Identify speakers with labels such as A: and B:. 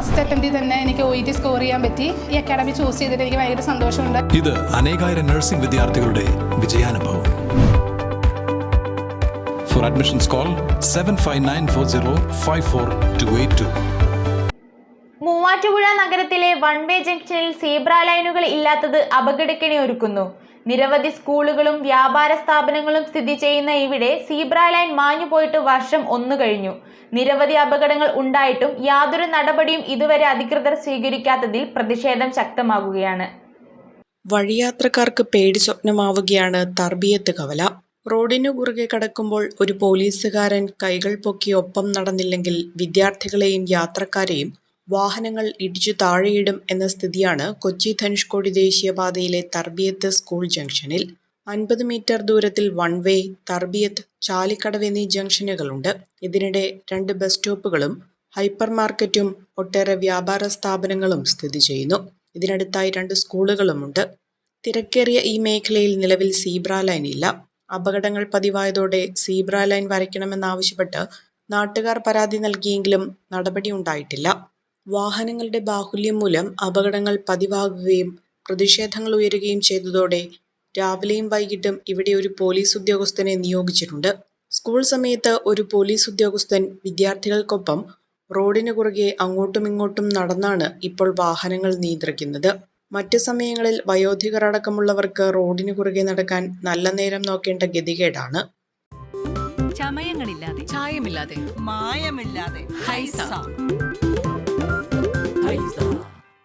A: First അറ്റംപ്റ്റിൽ തന്നെ എനിക്ക് O E T score ചെയ്യാൻ പറ്റി. ഈ അക്കാഡമി ചൂസ് ചെയ്തിട്ട് എനിക്ക് ഭയങ്കര സന്തോഷമുണ്ട്.
B: ഇത് അനേകായിരം നഴ്സിംഗ് വിദ്യാർത്ഥികളുടെ വിജയാനുഭവം. For admissions call seven five nine four zero five four two eight two
C: Muvattupuzha നഗരത്തിലെ വൺ വേ ജംഗ്ഷനിൽ സീബ്ര ലൈനുകൾ ഇല്ലാത്തത് അപകടക്കിണി ഒരുക്കുന്നു. നിരവധി സ്കൂളുകളും വ്യാപാര സ്ഥാപനങ്ങളും സ്ഥിതി ചെയ്യുന്ന ഇവിടെ സീബ്ര ലൈൻ മാഞ്ഞു പോയിട്ട് വർഷം ഒന്നു കഴിഞ്ഞു. നിരവധി അപകടങ്ങൾ ഉണ്ടായിട്ടും യാതൊരു നടപടിയും ഇതുവരെ അധികൃതർ സ്വീകരിക്കാത്തതിൽ പ്രതിഷേധം ശക്തമാകുകയാണ്.
D: വഴിയാത്രക്കാർക്ക് പേടി സ്വപ്നമാവുകയാണ് തർബിയത്ത് കവല. റോഡിനു കുറുകെ കടക്കുമ്പോൾ ഒരു പോലീസുകാരൻ കൈകൾ പൊക്കി ഒപ്പം നടന്നില്ലെങ്കിൽ വിദ്യാർത്ഥികളെയും യാത്രക്കാരെയും വാഹനങ്ങൾ ഇടിച്ചു താഴെയിടും എന്ന സ്ഥിതിയാണ് കൊച്ചി ധനുഷ്കോടി ദേശീയപാതയിലെ തർബിയത്ത് സ്കൂൾ ജംഗ്ഷനിൽ. അൻപത് മീറ്റർ ദൂരത്തിൽ വൺ വേ തർബിയത്ത് ചാലിക്കടവ് എന്നീ ജംഗ്ഷനുകളുണ്ട്. ഇതിനിടെ രണ്ട് ബസ് സ്റ്റോപ്പുകളും ഹൈപ്പർ മാർക്കറ്റും ഒട്ടേറെ വ്യാപാര സ്ഥാപനങ്ങളും സ്ഥിതി ചെയ്യുന്നു. ഇതിനടുത്തായി രണ്ട് സ്കൂളുകളുമുണ്ട്. തിരക്കേറിയ ഈ മേഖലയിൽ നിലവിൽ സീബ്ര ലൈൻ ഇല്ല. അപകടങ്ങൾ പതിവായതോടെ സീബ്ര ലൈൻ വരയ്ക്കണമെന്നാവശ്യപ്പെട്ട് നാട്ടുകാർ പരാതി നൽകിയെങ്കിലും നടപടിയുണ്ടായിട്ടില്ല വാഹനങ്ങളുടെ ബാഹുല്യം മൂലം അപകടങ്ങൾ പതിവാകുകയും പ്രതിഷേധങ്ങൾ ഉയരുകയും ചെയ്തതോടെ രാവിലെയും വൈകിട്ടും ഇവിടെ ഒരു പോലീസ് ഉദ്യോഗസ്ഥനെ നിയോഗിച്ചിട്ടുണ്ട്. സ്കൂൾ സമയത്ത് ഒരു പോലീസ് ഉദ്യോഗസ്ഥൻ വിദ്യാർത്ഥികൾക്കൊപ്പം റോഡിന് കുറുകെ അങ്ങോട്ടും ഇങ്ങോട്ടും നടന്നാണ് ഇപ്പോൾ വാഹനങ്ങൾ നിയന്ത്രിക്കുന്നത്. മറ്റ് സമയങ്ങളിൽ വയോധികർ അടക്കമുള്ളവർക്ക് റോഡിന് കുറുകെ നടക്കാൻ നല്ല നേരം നോക്കേണ്ട ഗതികേടാണ്.
E: ചമയങ്ങളില്ലാതെ.
F: ചായമില്ലാതെ.
G: മായമില്ലാതെ.